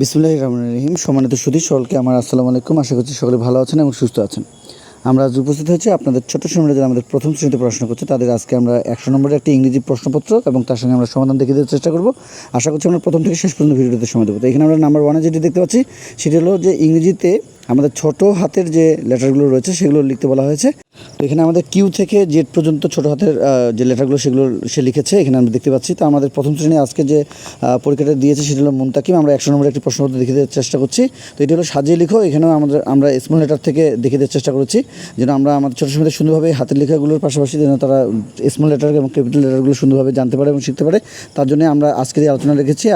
বিসমুল্লাহ রহমান রহিম। সম্মানিত সুধী সকলকে আমার আসসালামু আলাইকুম। আশা করছি সকলে ভালো আছেন এবং সুস্থ আছেন। আমরা আজ উপস্থিত হয়েছি আপনাদের ছোট সময় যারা আমাদের প্রথম শ্রেণীতে পড়াশোনা করছে। তাদের আজকে আমরা একশো নম্বরের একটি ইংরেজি প্রশ্নপত্র এবং তার সঙ্গে আমরা সমাধান দেখে দেওয়ার চেষ্টা করব। আশা করছি আমরা প্রথম থেকে শেষ পর্যন্ত ভিডিওতে সময় দেবো। তো এখানে আমরা নাম্বার ওয়ানে যেটি দেখতে পাচ্ছি, সেটি হলো যে ইংরেজিতে আমাদের ছোট হাতের যে লেটারগুলো রয়েছে, সেগুলো লিখতে বলা হয়েছে। তো এখানে আমাদের কিউ থেকে জেড পর্যন্ত ছোট হাতের যে লেটারগুলো সেগুলো সে লিখেছে, এখানে আমরা দেখতে পাচ্ছি। তো আমাদের প্রথম শ্রেণি আজকে যে পরীক্ষাটা দিয়েছে সেটি হলো মুন্তাকিম। আমরা একশো নম্বরের একটি প্রশ্নপত্র দেখে দেওয়ার চেষ্টা করছি। তো এটি হলো সাজিয়ে লিখো। এখানেও আমাদের, আমরা স্মল লেটার থেকে দেখে দেওয়ার চেষ্টা করেছি। যেন আমরা আমাদের ছোটো সময় সুন্দরভাবে হাতের লেখাগুলোর পাশাপাশি যেন তারা স্মল লেটার এবং ক্যাপিটাল লেটারগুলো সুন্দরভাবে জানতে পারে এবং শিখতে পারে। তার জন্য আমরা আজকের এই আলোচনা রেখেছি।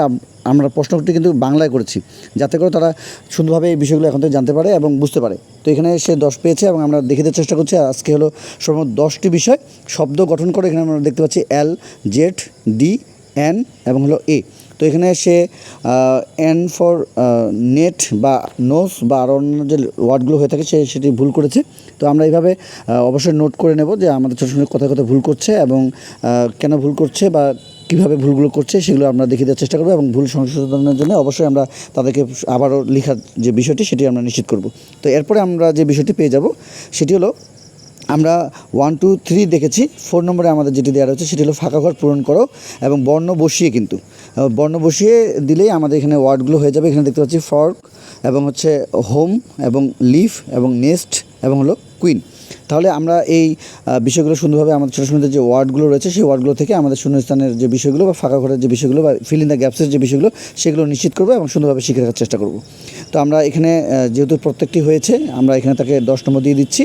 আমরা প্রশ্নটি কিন্তু বাংলায় করেছি, যাতে করে তারা সুন্দরভাবে এই বিষয়গুলো এখন থেকে জানতে পারে এবং বুঝতে পারে। তো এখানে সে দশ পেয়েছে এবং আমরা দেখে দেওয়ার চেষ্টা করছি আজকে হলো সর্বমোট দশটি বিষয়, শব্দ গঠন করে এখানে আমরা দেখতে পাচ্ছি এল জেড ডি এন এবং হলো এ তো এখানে সে এন ফর নেট বা নোস বা আরও অন্য যে ওয়ার্ডগুলো হয়ে থাকে, সে সেটি ভুল করেছে। তো আমরা এইভাবে অবশ্যই নোট করে নেব যে আমাদের ছোটো সময় কথায় কথা ভুল করছে এবং কেন ভুল করছে বা কীভাবে ভুলগুলো করছে সেগুলো আমরা দেখে দেওয়ার চেষ্টা করব এবং ভুল সংশোধনের জন্য অবশ্যই আমরা তাদেরকে আবারও লেখার যে বিষয়টি সেটি আমরা নিশ্চিত করব। তো এরপরে আমরা যে বিষয়টি পেয়ে যাব সেটি হলো আমরা ওয়ান টু থ্রি দেখেছি। ফোর নম্বরে আমাদের যেটি দেওয়া রয়েছে সেটি হলো ফাঁকা ঘর পূরণ করো এবং বর্ণ বসিয়ে কিন্তু। বর্ণ বসিয়ে দিলেই আমাদের এখানে ওয়ার্ডগুলো হয়ে যাবে। এখানে দেখতে পাচ্ছি ফর্ক এবং হচ্ছে হোম এবং লিফ এবং নেস্ট এবং হলো কুইন তাহলে আমরা এই বিষয়গুলো সুন্দরভাবে আমাদের ছোটো ছোটো যে ওয়ার্ডগুলো রয়েছে, সেই ওয়ার্ডগুলো থেকে আমাদের শূন্যস্থানের যে বিষয়গুলো বা ফাঁকা ঘরের যে বিষয়গুলো বা ফিল ইন দ্য গ্যাপসের যে বিষয়গুলো, সেগুলো নিশ্চিত করব এবং সুন্দরভাবে শিখে রাখার চেষ্টা করব। তো আমরা এখানে যেহেতু প্রত্যেকটি হয়েছে, আমরা এখানে তাকে দশ নম্বর দিয়ে দিচ্ছি।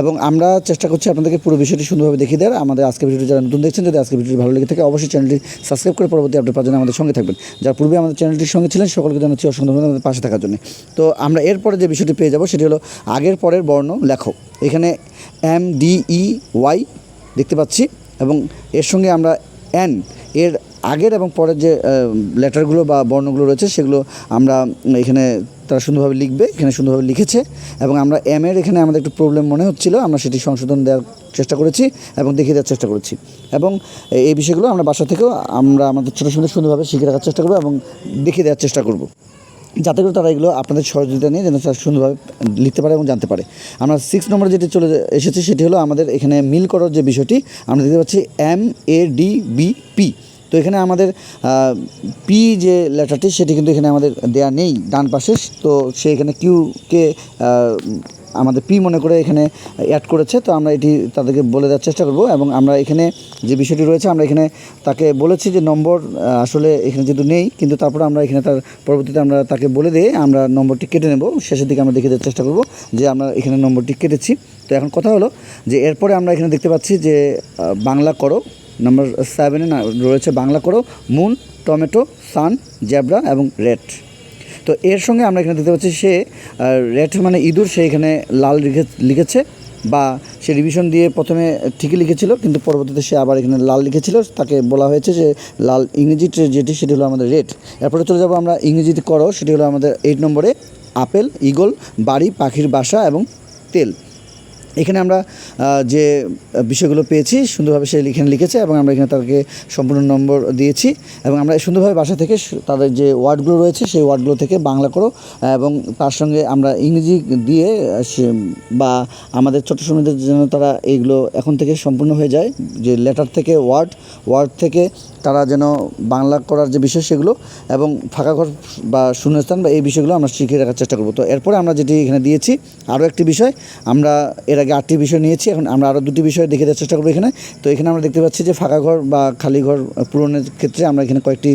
এবং আমরা চেষ্টা করছি আপনাদেরকে পুরো বিষয়টি সুন্দরভাবে দেখিয়ে দেওয়ার। আমাদের আজকে ভিডিওটি যারা নতুন দেখছেন, যদি আজকে ভিডিওটি ভালো লেগে থাকে, অবশ্যই চ্যানেলটি সাবস্ক্রাইব করে পরবর্তী পাওয়ার জন্য আমাদের সঙ্গে থাকবেন। যার পূর্বে আমাদের চ্যানেলটির সঙ্গে ছিলেন, সকলকে জানাচ্ছি অসংখ্য আমাদের পাশে থাকার জন্য। তো আমরা এরপরে যে বিষয়টি পেয়ে যাব, সেটি হলো আগের পরের বর্ণ লেখো এখানে এম ডি ই ওয়াই দেখতে পাচ্ছি এবং এর সঙ্গে আমরা এন, এর আগের এবং পরের যে লেটারগুলো বা বর্ণগুলো রয়েছে, সেগুলো আমরা এখানে তারা সুন্দরভাবে লিখবে, এখানে সুন্দরভাবে লিখেছে এবং আমরা এম এর এখানে আমাদের একটু প্রবলেম মনে হচ্ছিল, আমরা সেটি সংশোধন দেওয়ার চেষ্টা করেছি এবং দেখিয়ে দেওয়ার চেষ্টা করেছি। এবং এই বিষয়গুলো আমরা বাসা থেকেও আমরা আমাদের ছোটো সময় সুন্দরভাবে শিখে রাখার চেষ্টা করব এবং দেখিয়ে দেওয়ার চেষ্টা করব। যাতে করে তারা এগুলো আপনাদের সহযোগিতা নিয়ে যেন তারা সুন্দরভাবে লিখতে পারে এবং জানতে পারে। আমরা সিক্স নম্বরে যেটি চলে এসেছি সেটি হলো আমাদের এখানে মিল করার যে বিষয়টি, আমরা দেখতে পাচ্ছি M A D B P তো এখানে আমাদের পি যে লেটারটি সেটি কিন্তু এখানে আমাদের দেয়া নেই ডান পাশে। তো সে এখানে কিউকে আমাদের পি মনে করে এখানে অ্যাড করেছে। তো আমরা এটি তাদেরকে বলে দেওয়ার চেষ্টা করব এবং আমরা এখানে যে বিষয়টি রয়েছে, আমরা এখানে তাকে বলেছি যে নম্বর আসলে এখানে যেহেতু নেই, কিন্তু তারপরে আমরা এখানে তার পরবর্তীতে আমরা তাকে বলে দিয়ে আমরা নম্বরটি কেটে নেব। শেষের দিকে আমরা দেখে দেওয়ার চেষ্টা করব যে আমরা এখানে নম্বরটি কেটেছি। তো এখন কথা হলো যে এরপরে আমরা এখানে দেখতে পাচ্ছি যে বাংলা করো। নাম্বার সেভেনে রয়েছে বাংলা করো মুন টমেটো সান জ্যাবরা এবং রেড তো এর সঙ্গে আমরা এখানে দেখতে পাচ্ছি সে রেড মানে ইঁদুর, সে এখানে লাল লিখে, লিখেছে বা সে রিভিশন দিয়ে প্রথমে ঠিকই লিখেছিল, কিন্তু পরবর্তীতে সে আবার এখানে লাল লিখেছিল। তাকে বলা হয়েছে যে, লাল ইংরেজিতে যেটি, সেটি হলো আমাদের রেড এরপরে চলে যাব আমরা ইংরেজিতে করো, সেটি হলো আমাদের এইট নম্বরে আপেল ইগল বাড়ি, পাখির বাসা এবং তেল। এখানে আমরা যে বিষয়গুলো পেয়েছি, সুন্দরভাবে সে এখানে লিখেছে এবং আমরা এখানে তাকে সম্পূর্ণ নম্বর দিয়েছি এবং আমরা সুন্দরভাবে বাসা থেকে তাদের যে ওয়ার্ডগুলো রয়েছে, সেই ওয়ার্ডগুলো থেকে বাংলা করো এবং তার সঙ্গে আমরা ইংরেজি দিয়ে বা আমাদের ছোটো সময়দের যেন তারা এইগুলো এখন থেকে সম্পূর্ণ হয়ে যায়। যে লেটার থেকে ওয়ার্ড ওয়ার্ড থেকে তারা যেন বাংলা করার যে বিষয় সেগুলো এবং ফাঁকা ঘর বা শূন্যস্থান বা এই বিষয়গুলো আমরা শিখিয়ে রাখার চেষ্টা করব। তো এরপরে আমরা যেটি এখানে দিয়েছি আরও একটি বিষয় আমরা এর আগে আটটি বিষয় নিয়েছি এখন আমরা আরও দুটি বিষয় দেখে দেওয়ার চেষ্টা করব এখানে। তো এখানে আমরা দেখতে পাচ্ছি যে ফাঁকা ঘর বা খালি ঘর পূরণের ক্ষেত্রে আমরা এখানে কয়েকটি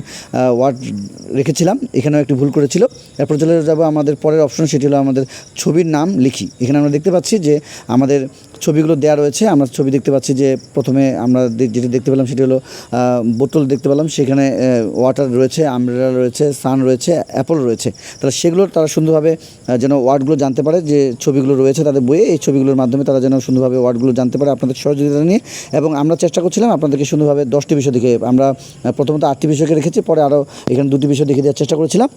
ওয়ার্ড রেখেছিলাম এখানেও একটি ভুল করেছিল। এরপর চলে যাব আমাদের পরের অপশন সেটি হলো আমাদের ছবির নাম লিখি। এখানে আমরা দেখতে পাচ্ছি যে আমাদের ছবিগুলো দেওয়া রয়েছে আমরা ছবি দেখতে পাচ্ছি যে প্রথমে আমরা যেটি দেখতে পেলাম সেটি হলো আহ, বোতল দেখতে পেলাম। সেখানে ওয়াটার রয়েছে আমব্রেলা রয়েছে সান রয়েছে অ্যাপল রয়েছে। তাহলে সেগুলো তারা সুন্দরভাবে যেন ওয়ার্ডগুলো জানতে পারে যে ছবিগুলো রয়েছে তাদের বইয়ে। এই ছবিগুলোর মাধ্যমে তারা যেন সুন্দরভাবে ওয়ার্ডগুলো জানতে পারে আপনাদের সহযোগিতা নিয়ে। এবং আমরা চেষ্টা করছিলাম আপনাদেরকে সুন্দরভাবে দশটি বিষয় দেখে, আমরা প্রথমত আটটি বিষয়কে রেখেছি, পরে আরও এখানে দুটি বিষয় দেখে দেওয়ার চেষ্টা করেছিলাম।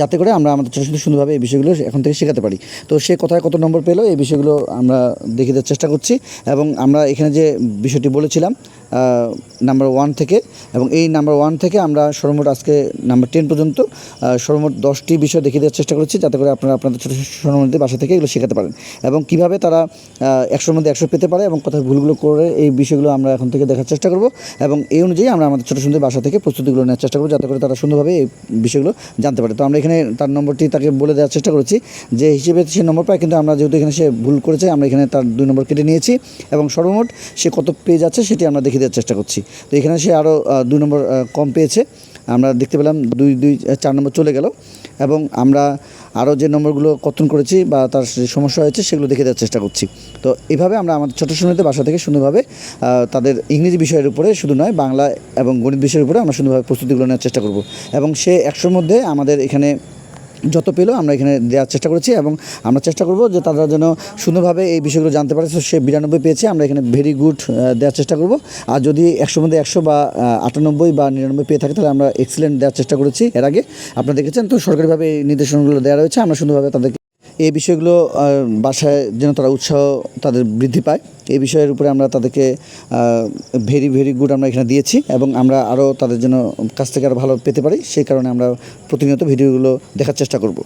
যাতে করে আমরা আমাদের ছোটো সুন্দরভাবে এই বিষয়গুলো এখন থেকে শেখাতে পারি। তো সে কোথায় কত নম্বর পেল, এই বিষয়গুলো আমরা দেখে দেওয়ার চেষ্টা করছি। এবং আমরা এখানে যে বিষয়টি বলেছিলাম নাম্বার ওয়ান থেকে এবং এই নাম্বার ওয়ান থেকে আমরা সর্বমোট আজকে নাম্বার টেন পর্যন্ত সর্বমোট দশটি বিষয় দেখিয়ে দেওয়ার চেষ্টা করেছি যাতে করে আপনারা আপনাদের ছোটো সর্বমোট বাসা থেকে এগুলো শেখাতে পারেন এবং কীভাবে তারা একশোর মধ্যে একশো পেতে পারে এবং কোথায় ভুলগুলো করে এই বিষয়গুলো আমরা এখন থেকে দেখার চেষ্টা করব এবং এই অনুযায়ী আমরা আমাদের ছোটো সুন্দর বাসা থেকে প্রস্তুতিগুলো নেওয়ার চেষ্টা করব যাতে করে তারা সুন্দরভাবে এই বিষয়গুলো জানতে পারে। তো আমরা এখানে তার নম্বরটি তাকে বলে দেওয়ার চেষ্টা করেছি যে হিসেবে সে নম্বর পায়, কিন্তু আমরা যেহেতু এখানে সে ভুল করেছে, আমরা এখানে তার দুই নম্বর কেটে নিয়েছি এবং সর্বমোট সে কত পেজ আছে সেটি আমরা দেখিয়ে দেওয়ার চেষ্টা করছি। তো এখানে সে আরও দুই নম্বর কম পেয়েছে। আমরা দেখতে পেলাম দুই দুই চার নম্বর চলে গেল। এবং আমরা আরও যে নম্বরগুলো কর্তন করেছি বা তার সমস্যা হয়েছে, সেগুলো দেখে দেওয়ার চেষ্টা করছি। তো এইভাবে আমরা আমাদের ছোটো সময়তে বাসা থেকে সুন্দরভাবে তাদের ইংরেজি বিষয়ের উপরে শুধু নয়, বাংলা এবং গণিত বিষয়ের উপরে আমরা সুন্দরভাবে প্রস্তুতিগুলো নেওয়ার চেষ্টা করব। এবং সে একশোর মধ্যে আমাদের এখানে যত পেল আমরা এখানে দেওয়ার চেষ্টা করেছি এবং আমরা চেষ্টা করব যে তারা যেন সুন্দরভাবে এই বিষয়গুলো জানতে পারে। সে বিরানব্বই পেয়েছে, আমরা এখানে ভেরি গুড দেওয়ার চেষ্টা করব। আর যদি একশোর মধ্যে একশো বা আটানব্বই বা নিরানব্বই পেয়ে থাকে, তাহলে আমরা এক্সিলেন্ট দেওয়ার চেষ্টা করেছি এর আগে। আপনারা দেখেছেন তো সরকারিভাবে এই নির্দেশনাগুলো দেওয়া রয়েছে, আমরা সুন্দরভাবে তাদেরকে এই বিষয়গুলো বাসায় যেন তারা উৎসাহ তাদের বৃদ্ধি পায়। এই বিষয়ের উপরে আমরা তাদেরকে ভেরি ভেরি গুড আমরা এখানে দিয়েছি এবং আমরা আরও তাদের জন্য কাছ থেকে আরও ভালো পেতে পারি, সেই কারণে আমরা প্রতিনিয়ত ভিডিওগুলো দেখার চেষ্টা করব।